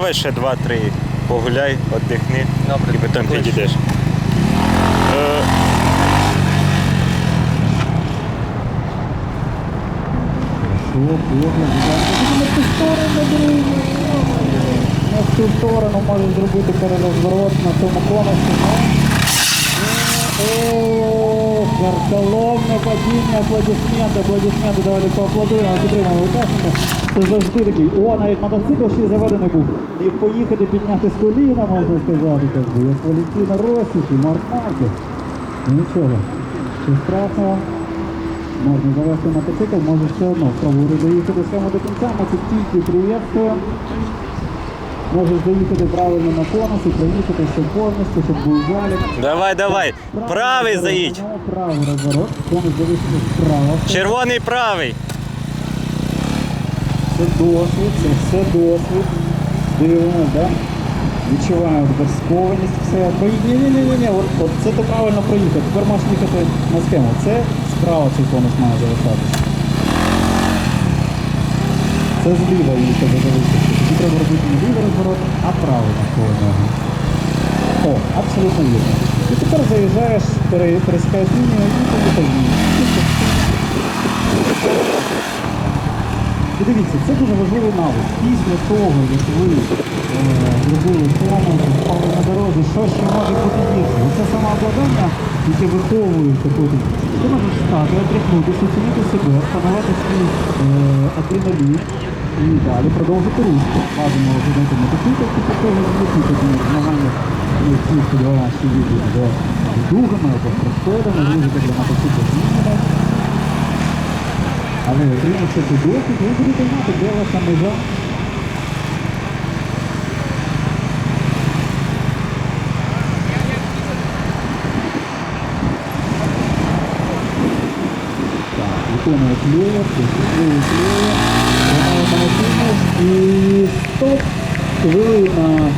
Давай ще два-три. Погуляй, віддихни. Добре, і потім підійдеш. Е, на ту сторону, на ту сторону можеш зробити перерозворот на цьому конусі, О, картоломне падіння, аплодисменти, аплодисменти, давайте поаплодуємо, підтримаємо учасника. Це завжди такий, о, навіть мотоцикл ще заведений був. І поїхати підняти з коліна, можна сказати, як би, як Валентина Росі чи Марк Маркес. Ну нічого, що страшного. Можна завести мотоцикл, може ще одно праворуч доїхати саме до кінця, ми тут тільки приветствуємо. Можеш доїхати правильно на конус і проїхати все повністю, щоб був залік. Давай, давай. Правий заїдь. Правий розворот, конус залишити справа. Червоний правий. Це досвід, це все досвід. Дивимо, да? Відчуваємо тепер скованість, все. Ні, ні, ні, ні, ні. От, от це ти правильно проїхав. Тепер можеш їхати на схему. Це справа цей конус має залишатися. Це зліва її тебе Тобі треба робити не лівий розворот, а правий навколо нього. О, абсолютно вірно. І тепер заїжджаєш, пере- пересікаєш лінію і ній. І дивіться, це дуже важливий навик. Після того, як ви е, зробили помилку, впали на дорозі, що ще може бути гірше? Це самообладнання, яке виховується потім. Ти можеш стати, отряхнутися, оцінити себе, встановити свій е, адреналін і далі продовжити рух. Бажано зробити мотоцикл, того зробити змагання ці сподіваюся, їдуть з дугами або простоями, виїжджати для мотоциклу змінами. Але отримавши цей досвід, ви будете знати, де ваша межа. Виконує клює, клює, клює, тримаємо на і стоп, хвилина